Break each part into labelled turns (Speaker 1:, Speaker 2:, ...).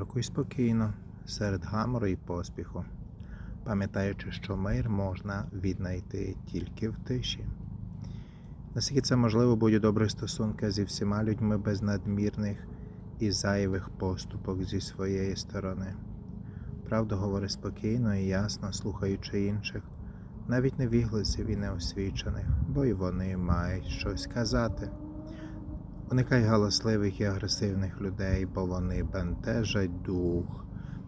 Speaker 1: Крокуй спокійно, серед гамору і поспіху, пам'ятаючи, що мир можна віднайти тільки в тиші. Наскільки це можливо, будь добрі стосунки зі всіма людьми без надмірних і зайвих поступок зі своєї сторони. Правду говори спокійно і ясно, слухаючи інших, навіть невігласів і неосвічених, бо й вони мають щось казати. Уникай галасливих і агресивних людей, бо вони бентежать дух.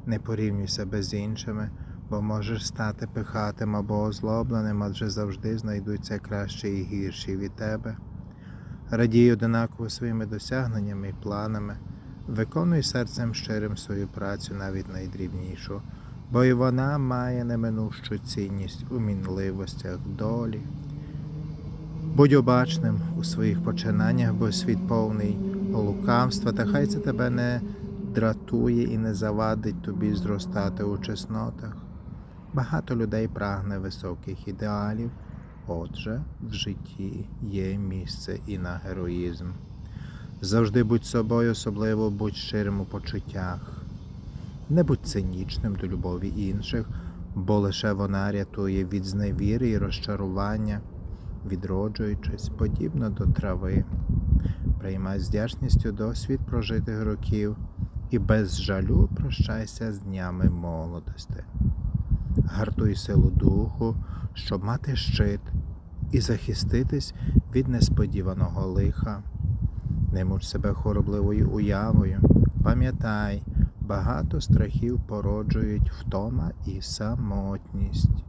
Speaker 1: Не порівнюй себе з іншими, бо можеш стати пихатим або озлобленим, адже завжди знайдуться кращі і гірші від тебе. Радій одинаково своїми досягненнями і планами, виконуй серцем щирим свою працю, навіть найдрібнішу, бо і вона має неминущу цінність у мінливостях долі. Будь обачним у своїх починаннях, бо світ повний лукавства, та хай це тебе не дратує і не завадить тобі зростати у чеснотах. Багато людей прагне високих ідеалів, отже, в житті є місце і на героїзм. Завжди будь собою, особливо будь щирим у почуттях. Не будь цинічним до любові інших, бо лише вона рятує від зневіри і розчарування відроджуючись, подібно до трави. Приймай з вдячністю досвід прожитих років і без жалю прощайся з днями молодости. Гартуй силу духу, щоб мати щит і захиститись від несподіваного лиха. Не муч себе хоробливою уявою. Пам'ятай, багато страхів породжують втома і самотність.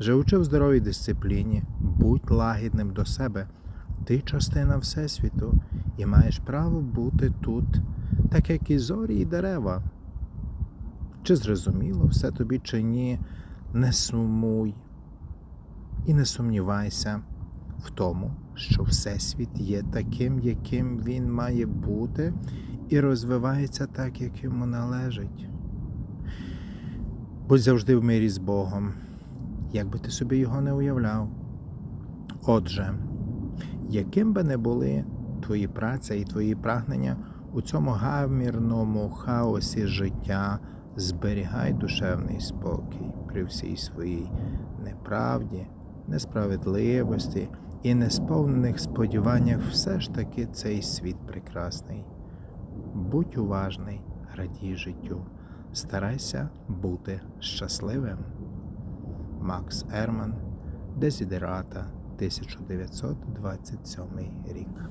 Speaker 1: Живучи в здоровій дисципліні, будь лагідним до себе. Ти частина Всесвіту і маєш право бути тут, так як і зорі і дерева. Чи зрозуміло все тобі, чи ні, не сумуй і не сумнівайся в тому, що Всесвіт є таким, яким він має бути, і розвивається так, як йому належить. Будь завжди в мирі з Богом як би ти собі його не уявляв. Отже, яким би не були твої праця і твої прагнення у цьому гамірному хаосі життя, зберігай душевний спокій при всій своїй неправді, несправедливості і несповнених сподіваннях, все ж таки цей світ прекрасний. Будь уважний, радій життю, старайся бути щасливим. Макс Ерман Дезідерата 1927 рік.